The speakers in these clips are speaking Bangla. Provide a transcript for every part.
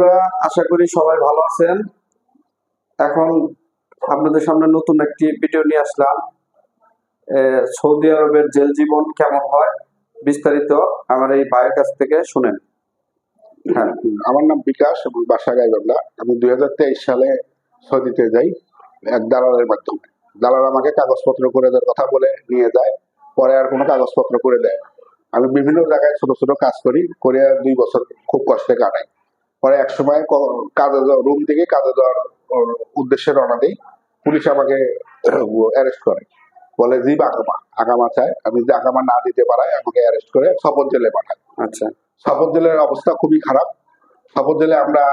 বন্ধুরা, আশা করি সবাই ভালো আছেন। এখন আপনাদের সামনে নতুন একটি ভিডিও নিয়ে আসলাম। সৌদি আরবের জেল জীবন কেমন হয় বিস্তারিত আমার এই ভাইয়ের কাছ থেকে শুনেন। হ্যাঁ। আমার নাম বিকাশ এবং বাসা গাইবান্ধা। আমি দুই হাজার তেইশ সালে সৌদিতে যাই, এক দালালের মাধ্যমে। দালাল আমাকে কাগজপত্র করে দেওয়ার কথা বলে নিয়ে যায়, পরে আর কোনো কাগজপত্র করে দেয় আমি বিভিন্ন জায়গায় ছোট ছোট কাজ করি করে দুই বছর খুব কষ্টে কাটাই। পরে এক সময় কাজে রুম থেকে কাজে যাওয়ার উদ্দেশ্যে রওনা দিই। পুলিশ আমাকে অ্যারেস্ট করে। বলে জিপ আকামা আকামা চায় আমি যদি আকামা না দিতে পারাই আমাকে অ্যারেস্ট করে শপথ জেলে পাঠায় আচ্ছা। শপথ জেলের অবস্থা খুবই খারাপ। শপথ জেলে আমরা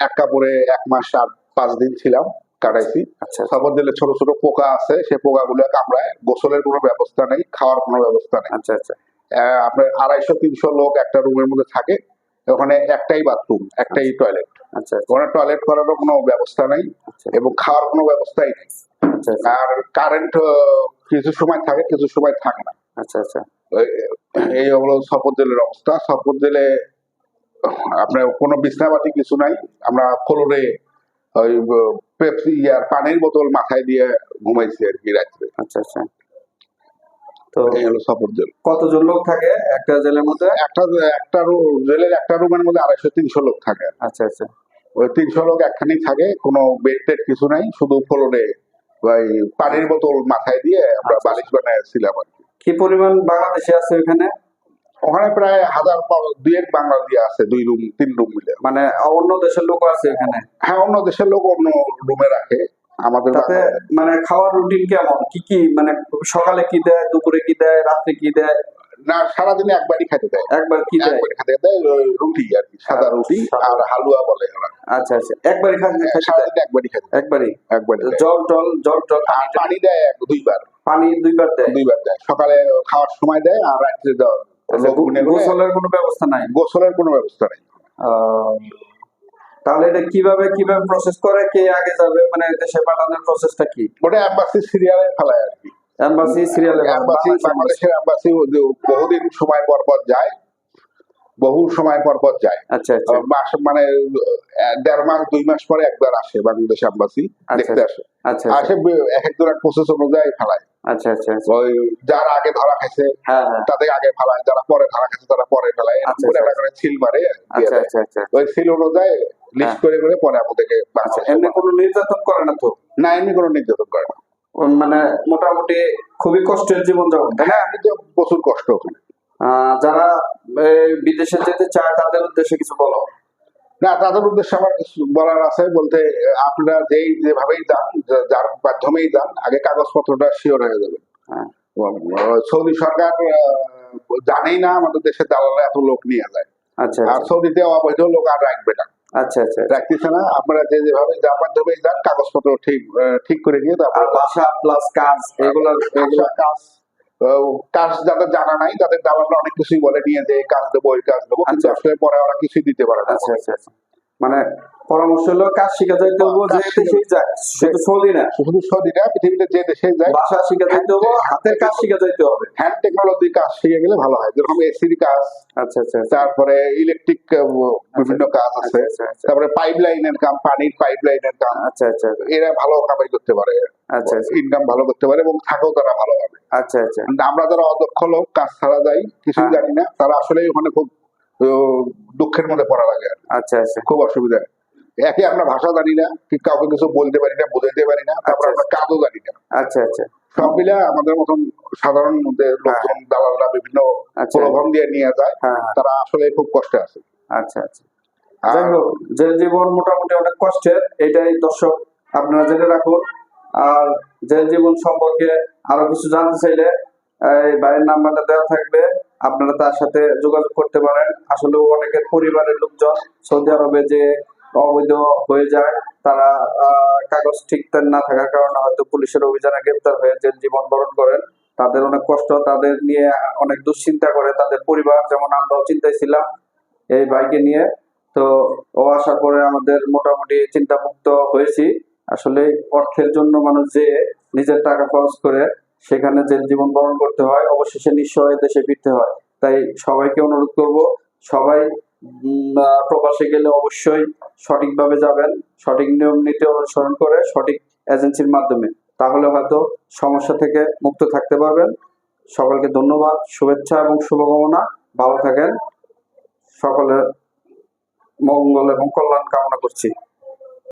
এক কাপড়ে এক মাস আর পাঁচ দিন ছিলাম কাটাইছি। আচ্ছা। শপথ জেলে ছোট ছোট পোকা আছে সেই পোকাগুলো কামড়ায়। গোসলের কোনো ব্যবস্থা নেই খাওয়ার কোনো ব্যবস্থা নেই। আচ্ছা আচ্ছা। আপনার আড়াইশো তিনশো লোক একটা রুমের মধ্যে থাকে। ওখানে একটাই বাথরুম একটাই টয়লেট আচ্ছা। ওখানে টয়লেট করারও কোনো ব্যবস্থা নেই আচ্ছা। এবং খাওয়ার কোনো ব্যবস্থাই নেই। আচ্ছা আচ্ছা। আর কারেন্ট কিছু সময় থাকে কিছু সময় থাকে না। আচ্ছা আচ্ছা। এই- হলো শপথ জেলের অবস্থা। শপথ জেলে আপনার কোনো বিছনাবাটি কিছু নাই। আমরা ফ্লোরে ওই পেপসি ইয়ার পানির বোতল মাথায় দিয়ে ঘুমাইছি আর কি রাত্রে। আচ্ছা আচ্ছা। তো এই জেল। কতজন লোক থাকে একটা জেলের মধ্যে? একটা একটা জেলের একটা রুমের মধ্যে আড়াইশো তিনশো লোক থাকে। আচ্ছা আচ্ছা। ওই তিনশো লোক একখানেই থাকে কোনো বেড টেড কিছু নাই শুধু ফ্লোরে ওই পানির বোতল মাথায় দিয়ে আমরা আচ্ছা। বালিশ বানাইছিলাম আর কি। কি পরিমাণ বাংলাদেশি আছে ওখানে ওখানে প্রায় হাজার দুয়েক বাঙাল দিয়ে আছে দুই রুম তিন রুম মিলে। মানে অন্য দেশের লোক আছে এখানে হ্যাঁ অন্য দেশের লোক অন্য রুমে রাখে। আমাদের তাতে মানে খাওয়ার রুটিন কেমন? কি কি মানে সকালে কি দেয় দুপুরে কি দেয় রাত্রে কি দেয়? না সারাদিনে একবারই খেতে দেয়। একবার কি দেয়? খেতে দেয় রুটি আর কি সাদা রুটি আর হালুয়া বলে ওরা। আচ্ছা আচ্ছা। একবারই দেয়? সারাদিনে একবারই খেতে একবারই? একবারই জল টল জল টল আর পানি দেয় দুইবার। পানি দুইবার দেয়? দুইবার দেয়। সকালে খাওয়ার সময় দেয় আর রাত্রে আচ্ছা, গুনে গোসলের কোনো ব্যবস্থা নাই? গোসলের কোনো ব্যবস্থা নাই। আহ, তাহলে এটা কীভাবে কীভাবে প্রসেস করে কে আগে যাবে মানে দেশে পাঠানোর প্রসেসটা কি? ওটা অ্যাম্বাসি সিরিয়ালে ফেলায় আর কি। এম্বাসি সিরিয়ালে অ্যাম্বাসি বাংলাদেশের অ্যাম্বাসি বহুদিন সময় পর পর যায় বহু সময় পর পর যায়। আচ্ছা আচ্ছা। মাস মানে দেড় মাস দুই মাস পরে একবার আসে বাংলাদেশ অ্যাম্বাসি আচ্ছা, দেখতে আসে। আচ্ছা আসে বে- এক একজনের প্রসেস অনুযায়ী ফেলায়। আচ্ছা আচ্ছা আচ্ছা। ওই যারা আগে ধরা খাইছে হ্যাঁ হ্যাঁ। তাদের আগে ফেলায় যারা পরে ধরা খাইছে তারা পরে ফেলায়। এরকম আচ্ছা, করে আচ্ছা। একটা সিল মারে আচ্ছা আচ্ছা আচ্ছা। ওই সিল অনুযায়ী লিস্ট করে করে পরে আমাদেরকে আচ্ছা এমনি কোনো নির্যাতন করে না তো? না এমনি কোনো নির্যাতন করে না। মানে মোটামুটি খুবই কষ্টের জীবন যাপন হ্যাঁ আমি তো প্রচুর কষ্ট ওখানে। যারা বিদেশে যেতে চায় তাদের উদ্দেশ্যে কিছু বলো। না তাদের উদ্দেশ্যে আমার কিছু বলার আছে বলতে আপনারা যেই যেভাবেই যান যার মাধ্যমেই যান আগে কাগজপত্রটা শিওর হয়ে যাবে। হ্যাঁ। সৌদি সরকার জানেই না আমাদের দেশে দালালে এত লোক নিয়ে যায়। আচ্ছা আর সৌদিতে অবৈধ লোক আর রাখবে না আচ্ছা আচ্ছা রাখতেছে না আপনারা যে যেভাবে যার যান কাগজপত্র ঠিক ঠিক করে নিয়ে তারপর বাসা প্লাস কাজ এগুলো এগুলো কাজ কাজ যাদের জানা নাই তাদের দালালরা অনেক কিছুই বলে নিয়ে যে কাজ দেবো ওই কাজ দেবো কিন্তু আচ্ছা। আসলে পরে ওরা কিছুই দিতে পারে না। আচ্ছা আচ্ছা আচ্ছা। মানে পরামর্শ হলো কাজ শিখা যাইতে হব যে দেশেই যাক শুধু সৌদি না। শুধু সৌদিরা পৃথিবীতে যে দেশে যায় ভাষা শিখা যাইতে হব হাতের কাজ শিখা যাইতে হবে। হ্যান্ড টেকনোলজি কাজ শিখে গেলে ভালো হয় যেরকম এসির কাজ আচ্ছা আচ্ছা আচ্ছা। তারপরে ইলেকট্রিক বিভিন্ন কাজ আছে আচ্ছা আচ্ছা তারপরে পাইপ লাইনের কাম পানির পাইপ লাইনের কাম। আচ্ছা আচ্ছা এরা ভালো কামাই করতে পারে আচ্ছা আচ্ছা। ইনকাম ভালো করতে পারে এবং থাকেও তারা ভালো ভালোভাবে আচ্ছা আচ্ছা। আমরা যারা অদক্ষ লোক কাজ ছাড়া যাই কিছুই হ্যাঁ। জানি না তারা আসলে ওখানে খুব দুঃখের মধ্যে পড়া লাগে আচ্ছা আচ্ছা। খুব অসুবিধা। একে আমরা ভাষা জানি না কি কাউকে কিছু বলতে পারি না বুঝাইতে পারি না তারপর আচ্ছা, আমরা কাজও জানি না। আচ্ছা আচ্ছা। সব মিলে আমাদের মতন সাধারণ লোকজন দালালরা বিভিন্ন আচ্ছা। প্রলোভন দিয়ে নিয়ে যায় হ্যাঁ হ্যাঁ, তারা আসলে খুব কষ্টে আছে। আচ্ছা আচ্ছা। যাই হোক যে জীবন মোটামুটি অনেক কষ্টের এটাই দর্শক আপনারা জেনে রাখুন। আর যে জীবন সম্পর্কে আরও কিছু জানতে চাইলে এই বাড়ির নাম্বারটা দেওয়া থাকবে। আপনারা তার সাথে যোগাযোগ করতে পারেন। আসলে অনেকের পরিবারের লোকজন, সৌদি আরবে যে অবৈধ হয়ে যায়, তারা কাগজ ঠিক না থাকার কারণে হয়তো পুলিশের অভিযানে গ্রেপ্তার হয়ে জেল জীবন বরণ করেন। তাদের অনেক কষ্ট, তাদের নিয়ে অনেক দুশ্চিন্তা করে তাদের পরিবার, যেমন আমরাও চিন্তায় ছিলাম এই বাইকে নিয়ে। তো ও আসার পরে আমাদের মোটামুটি চিন্তামুক্ত হয়েছি। আসলে অর্থের জন্য মানুষ যে নিজের টাকা খরচ করে সেখানে জেল জীবন বরণ করতে হয়, অবশেষে নিঃস্ব হয়ে দেশে ফিরতে হয়। তাই সবাইকে অনুরোধ করব, সবাই প্রবাসে গেলে অবশ্যই সঠিকভাবে যাবেন, সঠিক নিয়ম নীতি অনুসরণ করে সঠিক এজেন্সির মাধ্যমে। তাহলে হয়তো সমস্যা থেকে মুক্ত থাকতে পারবেন। সকলকে ধন্যবাদ, শুভেচ্ছা এবং শুভকামনা। ভালো থাকেন। সকলের মঙ্গল এবং কল্যাণ কামনা করছি।